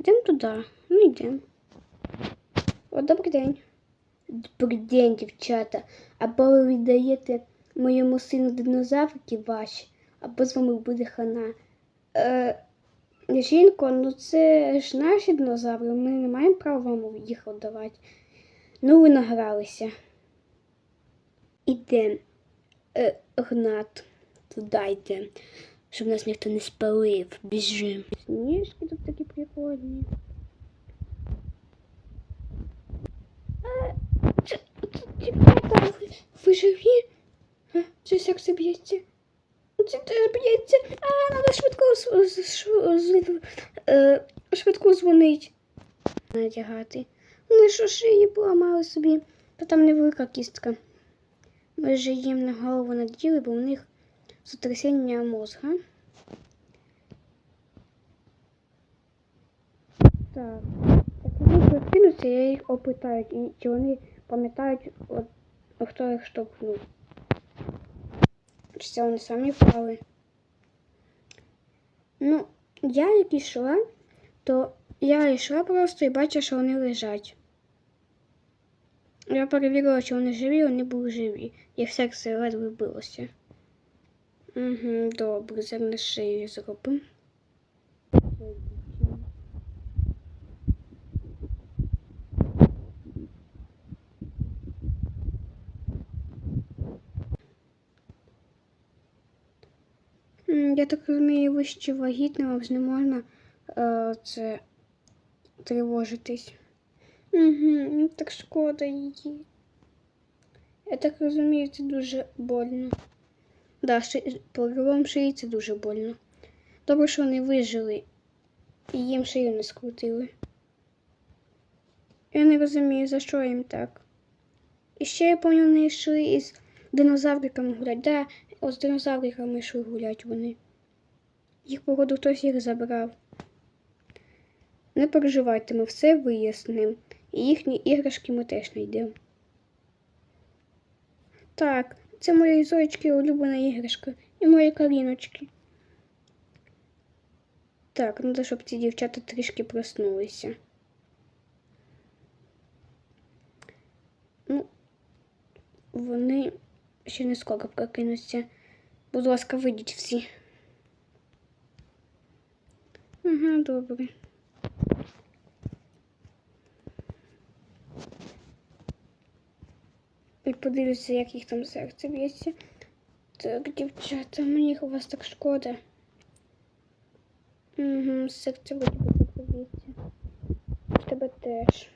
Йдемо туди. Ну йдемо. О, добрий день. Добрий день, дівчата. Або ви віддаєте моєму сину динозаврики ваші, або з вами буде хана. Е, жінко, ну це ж наші динозаври, ми не маємо права вам їх віддавати. Ну, ви награлися. Ідем. Е, Гнат, туди йдем, щоб нас ніхто не спалив. Біжим. Сніжки тут такі прикольні. Е, це- це- ви- живі? А, Це серце б'ється. Це теж б'ється. А, треба швидко е, швидко дзвонить. Надягати. Вони що шиї поламали собі, то там невелика кістка. Ми ж їм на голову наділи, бо у них сотрясіння мозга. Так. Так вони прокинуться, я їх опитаю, і чи вони пам'ятають, хто їх штовхнув. Чи це вони самі впали. Ну, я як йшла, то я йшла просто і бачила, що вони лежать. Я перевірила, чи вони живі, вони були живі. Їх серце ледве билося. Угу, добре, зараз шию зробимо. Я так розумію, ви ще вагітна, вам ж не можна е, це тривожитись. Угу, так шкода її. Я так розумію, це дуже больно. Да, ши... перелом шиї це дуже больно. Добре, що вони вижили і їм шию не скрутили. Я не розумію, за що їм так. І ще я пам'ятаю, вони йшли із динозавриками гулять. Да, от з динозавриками йшли гулять вони. Їх, походу, хтось їх забрав. Не переживайте, ми все вияснимо. І їхні іграшки ми теж знайдемо. Так, це моєї зоєчки улюблена іграшка і мої каліночки. Так, треба, щоб ці дівчата трішки проснулися. Ну, вони ще не скоро прокинуться. Будь ласка, вийдіть всі. Ага, добре. І подивлюся, як їх там серце б'ється. Так, дівчата, мені вас так шкода. Угу, серце буде б'ється. Тебе теж.